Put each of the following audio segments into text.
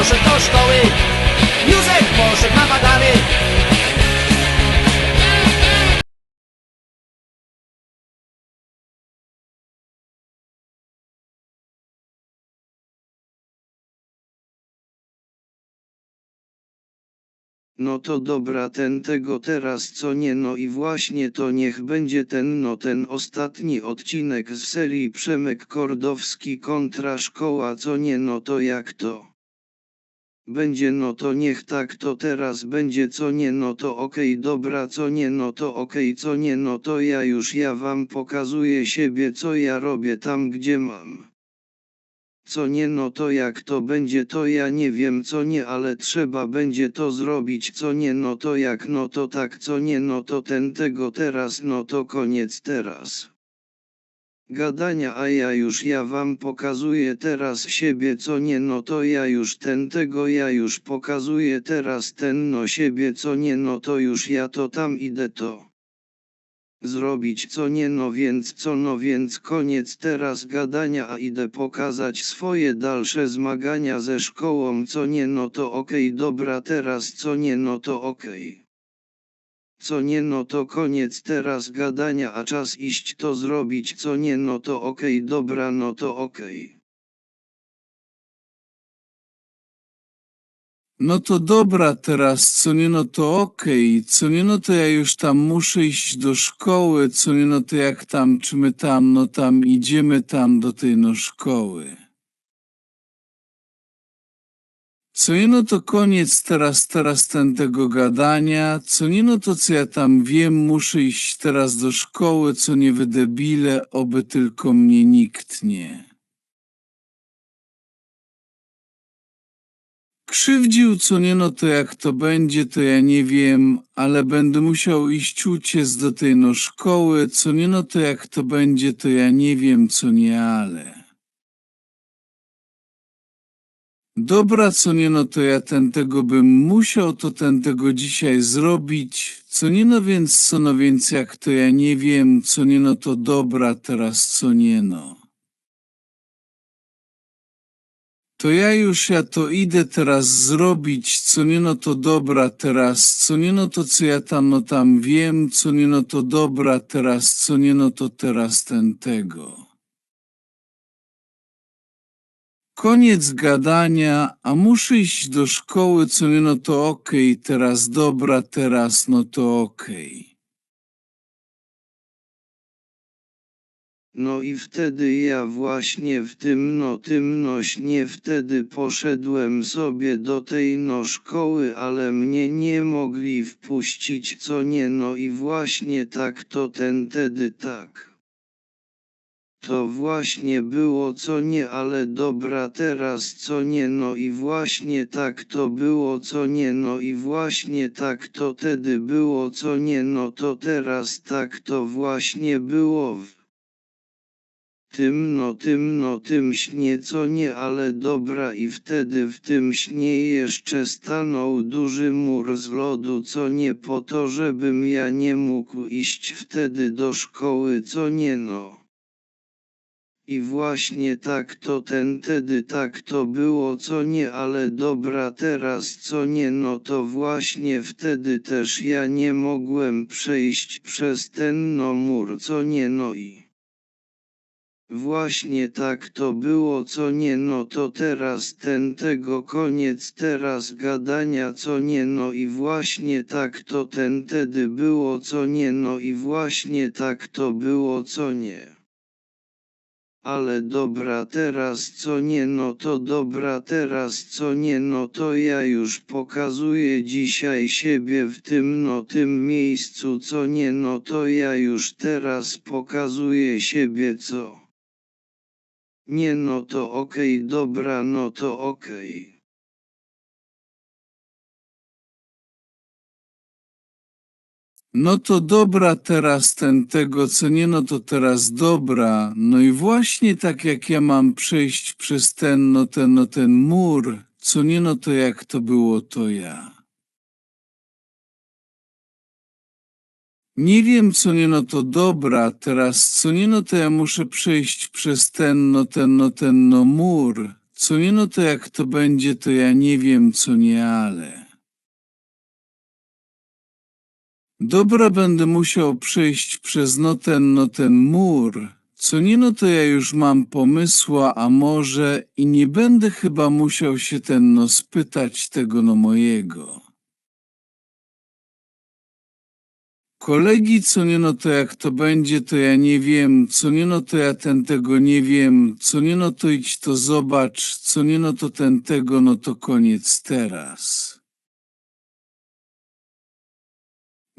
poszedł do szkoły Józef poszedł na badany No to dobra ten tego teraz co nie no i właśnie to niech będzie ten no ten ostatni odcinek z serii Przemek Kordowski kontra szkoła co nie no to jak to. Będzie no to niech tak to teraz będzie co nie no to okej dobra co nie no to okej co nie no to ja już ja wam pokazuję siebie co ja robię tam gdzie mam. Co nie no to jak to będzie to ja nie wiem co nie ale trzeba będzie to zrobić co nie no to jak no to tak co nie no to ten tego teraz no to koniec teraz. Gadania a ja już ja wam pokazuję teraz siebie co nie no to ja już ten tego ja już pokazuję teraz ten no siebie co nie no to już ja to tam idę to zrobić co nie no więc co no więc koniec teraz gadania a idę pokazać swoje dalsze zmagania ze szkołą co nie no to okej dobra teraz co nie no to okej. Co nie no to koniec teraz gadania a czas iść to zrobić co nie no to okej dobra no to okej. No to dobra teraz, co nie no to okej, co nie no to ja już tam muszę iść do szkoły, co nie no to jak tam, czy my tam, no tam idziemy tam do tej no szkoły. Co nie no to koniec teraz, teraz ten tego gadania, co nie no to co ja tam wiem, muszę iść teraz do szkoły, co nie wydebile, oby tylko mnie nikt nie. Krzywdził, co nie no to jak to będzie, to ja nie wiem, ale będę musiał iść uciec do tej no szkoły, co nie no to jak to będzie, to ja nie wiem, co nie ale. Dobra, co nie no to ja ten tego bym musiał, to ten tego dzisiaj zrobić, co nie no więc, co no więc jak to ja nie wiem, co nie no to dobra, teraz co nie no. To ja już ja to idę teraz zrobić, co nie no to dobra teraz, co nie no to co ja tam no tam wiem, co nie no to dobra teraz, co nie no to teraz ten tego. Koniec gadania, a muszę iść do szkoły, co nie no to okej, teraz dobra, teraz no to okej. No i wtedy ja właśnie w tym no tym no śnie wtedy poszedłem sobie do tej no szkoły, ale mnie nie mogli wpuścić co nie no i właśnie tak to ten tedy tak. To właśnie było co nie ale dobra teraz co nie no i właśnie tak to było co nie no i właśnie tak to tedy było co nie no to teraz tak to właśnie było w tym no tym no tym śnie co nie ale dobra i wtedy w tym śnie jeszcze stanął duży mur z lodu co nie po to żebym ja nie mógł iść wtedy do szkoły co nie no. I właśnie tak to ten tedy tak to było co nie ale dobra teraz co nie no to właśnie wtedy też ja nie mogłem przejść przez ten no mur co nie no i. Właśnie tak to było co nie no to teraz ten tego koniec teraz gadania co nie no i właśnie tak to ten tedy było co nie no i właśnie tak to było co nie. Ale dobra teraz co nie no to dobra teraz co nie no to ja już pokazuję dzisiaj siebie w tym no tym miejscu co nie no to ja już teraz pokazuję siebie co. Nie no to okej dobra no to okej. No to dobra teraz ten tego, co nie no to teraz dobra. No i właśnie tak jak ja mam przejść przez ten no ten no ten mur, co nie no to jak to było to ja. Nie wiem co nie no to dobra, teraz co nie no to ja muszę przejść przez ten no ten no ten no mur. Co nie no to jak to będzie to ja nie wiem co nie ale. Dobra, będę musiał przejść przez no ten, no ten mur. Co nie no to ja już mam pomysła, a może i nie będę chyba musiał się ten no spytać tego no mojego. kolegi, co nie no to jak to będzie, to ja nie wiem, co nie no to ja ten tego nie wiem, co nie no to idź to zobacz, co nie no to ten tego, no to koniec teraz.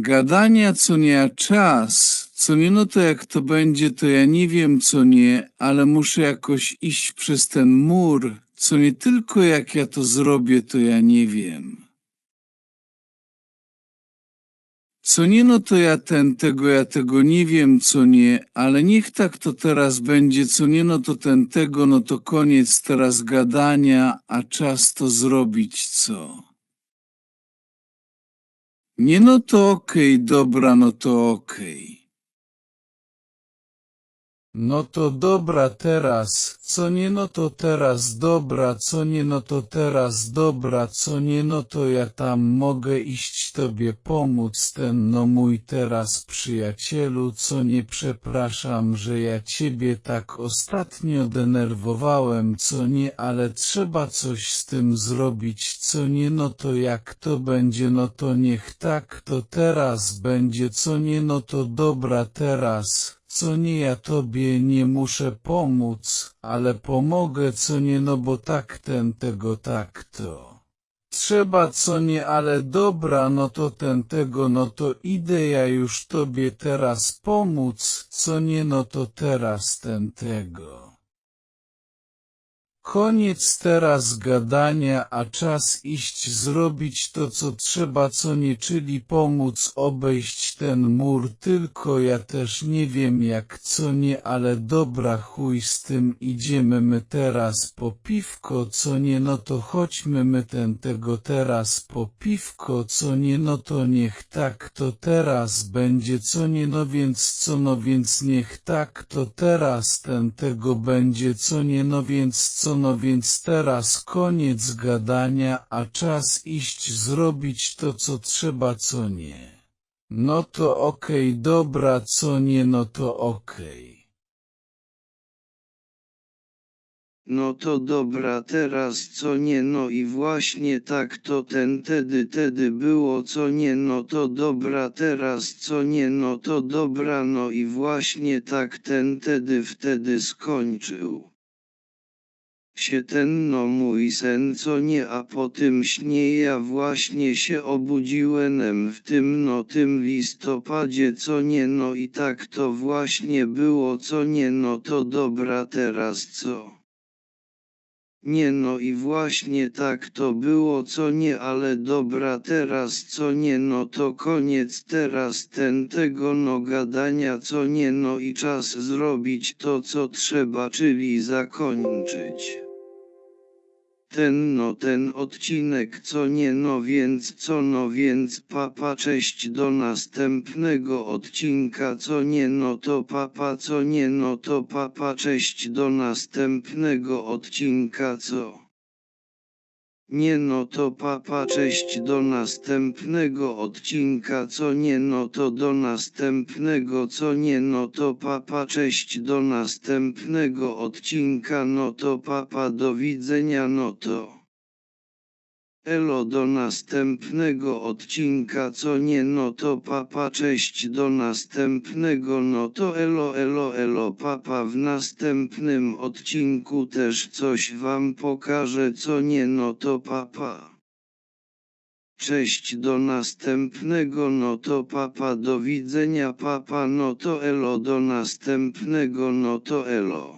Gadania, co nie czas, co nie no to jak to będzie, to ja nie wiem, co nie, ale muszę jakoś iść przez ten mur, co nie tylko jak ja to zrobię, to ja nie wiem. Co nie no to ja ten tego, ja tego nie wiem, co nie, ale niech tak to teraz będzie, co nie no to ten tego, no to koniec teraz gadania, a czas to zrobić co. Nie no to okej, dobra, no to okej. No to dobra teraz, co nie no to teraz dobra, co nie no to teraz dobra, co nie no to ja tam mogę iść tobie pomóc, ten no mój teraz przyjacielu, co nie przepraszam, że ja ciebie tak ostatnio denerwowałem, co nie, ale trzeba coś z tym zrobić, co nie no to jak to będzie, no to niech tak to teraz będzie, co nie no to dobra teraz, co nie ja tobie nie muszę pomóc, ale pomogę co nie no bo tak ten tego tak to. Trzeba co nie ale dobra no to ten tego no to idę ja już tobie teraz pomóc, co nie no to teraz ten tego. Koniec teraz gadania, a czas iść zrobić to co trzeba co nie, czyli pomóc obejść ten mur, tylko ja też nie wiem jak co nie, ale dobra chuj z tym idziemy my teraz po piwko, co nie no to chodźmy my ten tego teraz po piwko, co nie no to niech tak to teraz będzie, co nie no więc co no więc niech tak to teraz ten tego będzie, co nie no więc co no więc teraz koniec gadania, a czas iść zrobić to co trzeba co nie. No to okej dobra co nie no to okej. No to dobra teraz co nie no i właśnie tak to ten tedy tedy było co nie no to dobra teraz co nie no to dobra no i właśnie tak ten tedy wtedy skończył się ten no mój sen co nie a po tym śnie ja właśnie się obudziłem w tym no tym listopadzie co nie no i tak to właśnie było co nie no to dobra teraz co. Nie no i właśnie tak to było co nie ale dobra teraz co nie no to koniec teraz ten tego no gadania co nie no i czas zrobić to co trzeba czyli zakończyć. Ten no ten odcinek co nie no więc co no więc papa cześć do następnego odcinka co nie no to papa co nie no to papa cześć do następnego odcinka co. Nie no to papa cześć do następnego odcinka co nie no to do następnego co nie no to papa cześć do następnego odcinka no to papa do widzenia no to. Elo do następnego odcinka co nie no to papa cześć do następnego no to elo elo elo papa w następnym odcinku też coś wam pokażę co nie no to papa. Cześć do następnego no to papa do widzenia papa no to elo do następnego no to elo.